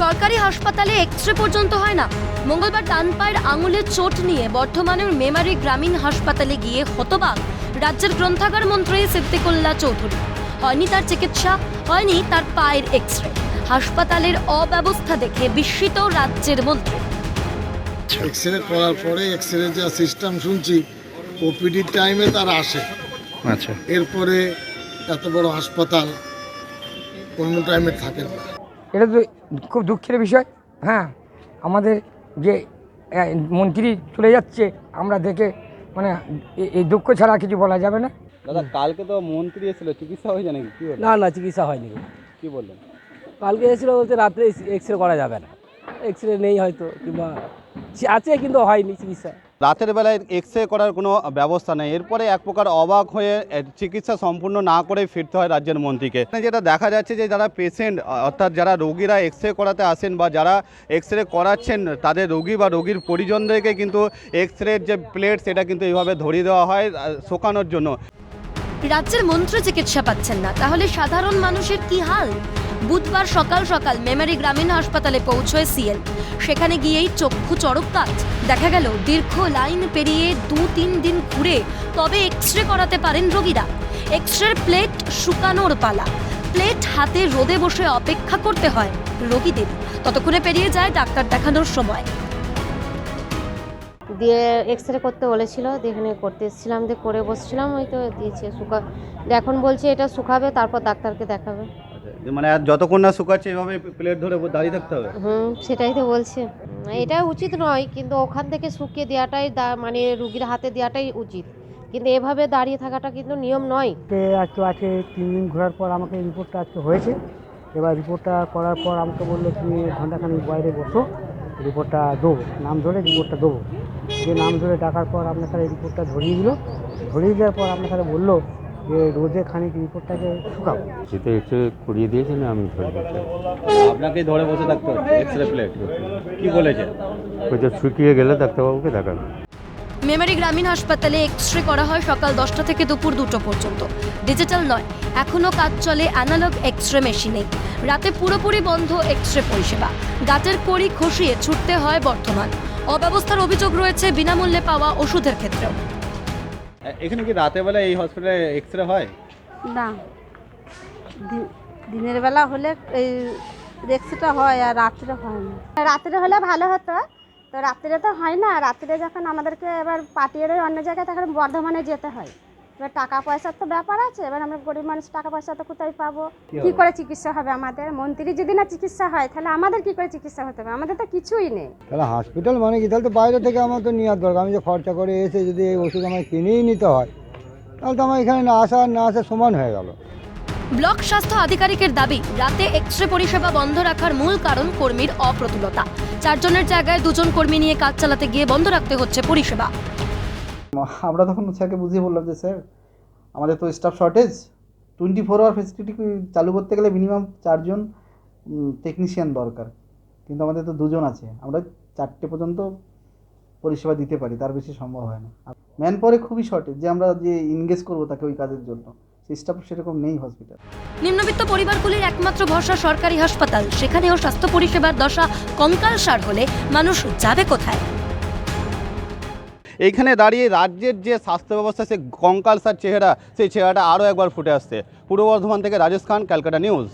সরকারি হাসপাতালে X ray পর্যন্ত হয় না। মঙ্গলবার ডান পায়ের আঙুলের চোট নিয়ে বর্ধমানের মেমারি গ্রামীণ হাসপাতালে গিয়ে হতবাক রাজ্যের গ্রন্থাগার মন্ত্রী সিদ্দিকুল্লা চৌধুরী। হয়নি তার চিকিৎসা হয়নি তার পায়ের এক্স রে হাসপাতালের অব্যবস্থা দেখে বিস্মিত রাজ্যের মন্ত্রী। এক্স রে করার পরে এক্স রে যা সিস্টেম শুনছি ওপিডির টাইমে তারা আসে। আচ্ছা। এরপরে এত বড় হাসপাতাল অন্য টাইমে থাকে না। এটা তো খুব দুঃখের বিষয় হ্যাঁ। আমাদের যে মন্ত্রী চলে যাচ্ছে আমরা দেখে মানে এই দুঃখ ছাড়া কিছু বলা যাবে না। দাদা কালকে তো মন্ত্রী এসেছিল চিকিৎসা হয়েছে নাকি? কি না না চিকিৎসা হয়নি। কি বললেন? কালকে এসেছিল বলতে রাত্রে এক্স রে করা যাবে না। এক্স রে নেই হয়তো কিংবা আছে কিন্তু হয়নি চিকিৎসা। রাতের বেলায় এক্স রে করার কোনো ব্যবস্থা নেই। এরপরে এক প্রকার অবাক হয়ে চিকিৎসা সম্পূর্ণ না করে ফিরতে হয় রাজ্যের মন্ত্রীকে। যেটা দেখা যাচ্ছে যে, যারা পেশেন্ট অর্থাৎ যারা রোগীরা এক্স রে করাতে আসেন বা যারা এক্স রে করাচ্ছেন, তাদের রোগী বা রোগীর পরিজনদেরকে কিন্তু এক্স রের যে প্লেট সেটা কিন্তু এইভাবে ধরিয়ে দেওয়া হয় শোকানোর জন্য। রাজ্যের মন্ত্রী চিকিৎসা পাচ্ছেন না। তাহলে সাধারণ মানুষের কি হাল? বুধবার সকাল সকাল মেমারি গ্রামীণ হাসপাতালে পৌঁছয় সিএল। সেখানে গিয়েই চক্ষু চড়ক কাজ। দেখা গেল, দীর্ঘ লাইন পেরিয়ে দু তিন দিন ঘুরে তবে এক্স রে করাতে পারেন রোগীরা। এক্স রের প্লেট শুকানোর পালা। প্লেট হাতে রোদে বসে অপেক্ষা করতে হয় রোগীদের। ততক্ষণে পেরিয়ে যায় ডাক্তার দেখানোর সময়। দিয়ে এক্স রে করতে বলেছিল এখানে করতে এসেছিলাম, দিয়ে করে বসছিলাম, ওই তো দিয়েছে শুকা এখন বলছে এটা শুকাবে, তারপর ডাক্তারকে দেখাবে। মানে আর যতক্ষণ না শুকাচ্ছে এইভাবে প্লেট ধরে দাঁড়িয়ে থাকতে হবে? হুম সেটাই তো বলছে। এটা উচিত নয় কিন্তু ওখান থেকে শুকিয়ে দেওয়াটাই মানে রুগীর হাতে দেওয়াটাই উচিত। কিন্তু এভাবে দাঁড়িয়ে থাকাটা কিন্তু নিয়ম নয়। আজকে আজকে তিন দিন ঘোরার পর আমাকে রিপোর্টটা আজকে হয়েছে। এবার রিপোর্টটা করার পর আমাকে বলল তুমি ঘন্টাখানিক বাইরে বসো রিপোর্টটা দেবো নাম ধরে রিপোর্টটা দেবো। যে নাম ধরে ডাকার পর আপনার কাছে রিপোর্টটা ধরিয়ে দিল। ধরিয়ে দেওয়ার পর আপনার বলল রোদে খানিক রিপোর্টটাকে শুকাবো করিয়ে দিয়েছেন আমি ধরে দিচ্ছি আপনাকেই ধরে বসে থাকতে হবে এক্স রে প্লেট কি বলেছে? ওইটা শুকিয়ে গেলে ডাক্তারবাবুকে দেখাবেন মেমারি গ্রামীণ হাসপাতালে এক্স রে করা হয় সকাল দশটা থেকে দুপুর দুটো পর্যন্ত। ডিজিটাল নয় এখনও কাজ চলে অ্যানালগ এক্স রে মেশিনে রাতে পুরোপুরি বন্ধ এক্স রে পরিষেবা। গাটের কড়ি খসিয়ে ছুটতে হয় বর্তমান অব্যবস্থার অভিযোগ রয়েছে বিনামূল্যে পাওয়া ওষুধের ক্ষেত্রেও। এখানে কি রাতের বেলা এই হসপিটালে এক্স রে হয়? না। দিনের বেলা হলে এই এক্সরেটা হয় আর রাত্রে হয় না। রাত্রে হলে ভালো হতো। তো রাত্রে তো হয় না। রাত্রে যখন আমাদেরকে এবার পাঠিয়ে দেয় অন্য জায়গায়, তখন বর্ধমানে যেতে হয়। এবার টাকা পয়সার তো ব্যাপার আছে এবার আমরা গরিব মানুষ টাকা পয়সা তো কোথায় পাবো? কি করে চিকিৎসা হবে আমাদের? মন্ত্রী যদি না চিকিৎসা হয় তাহলে আমাদের কি করে চিকিৎসা হতে হবে? আমাদের তো কিছুই নেই। তাহলে হসপিটাল মানে কি? তাহলে তো বাইরে থেকে আমার তো নেওয়ার দরকার। আমি যে খরচা করে এসে যদি এই ওষুধ আমায় কিনেই নিতে হয় তাহলে তো আমার এখানে না আসা না আসা সমান হয়ে গেল। ব্লক স্বাস্থ্য আধিকারিকের দাবি রাতে এক্স রে পরিষেবা বন্ধ রাখার মূল কারণ কর্মীর অপ্রতুলতা। চারজনের জায়গায় দুজন কর্মী নিয়ে কাজ চালাতে গিয়ে বন্ধ রাখতে হচ্ছে পরিষেবা। আমরা তখন স্যারকে বুঝিয়ে বললাম যে, স্যার, আমাদের তো staff shortage twenty four hour facility চালু করতে গেলে মিনিমাম চারজন টেকনিশিয়ান দরকার। কিন্তু আমাদের তো দুজন আছে। আমরা চারটে পর্যন্ত পরিষেবা দিতে পারি, তার বেশি সম্ভব হয় না। ম্যান পরে খুবই শর্টেজ যে আমরা যে ইনগেজ করব তাকে ওই কাজের জন্য। স্টাফ সেরকম নেই হসপিটাল নিম্নবিত্ত পরিবারগুলির একমাত্র ভরসা সরকারি হাসপাতাল। সেখানেও স্বাস্থ্য পরিষেবার দশা কঙ্কালসার হলে মানুষ যাবে কোথায়? এইখানে দাঁড়িয়ে রাজ্যের যে স্বাস্থ্য ব্যবস্থা, সে কঙ্কালসার চেহারা, সেই চেহারাটা আরও একবার ফুটে আসছে। পূর্ব বর্ধমান থেকে রাজস্থান ক্যালকাটা নিউজ।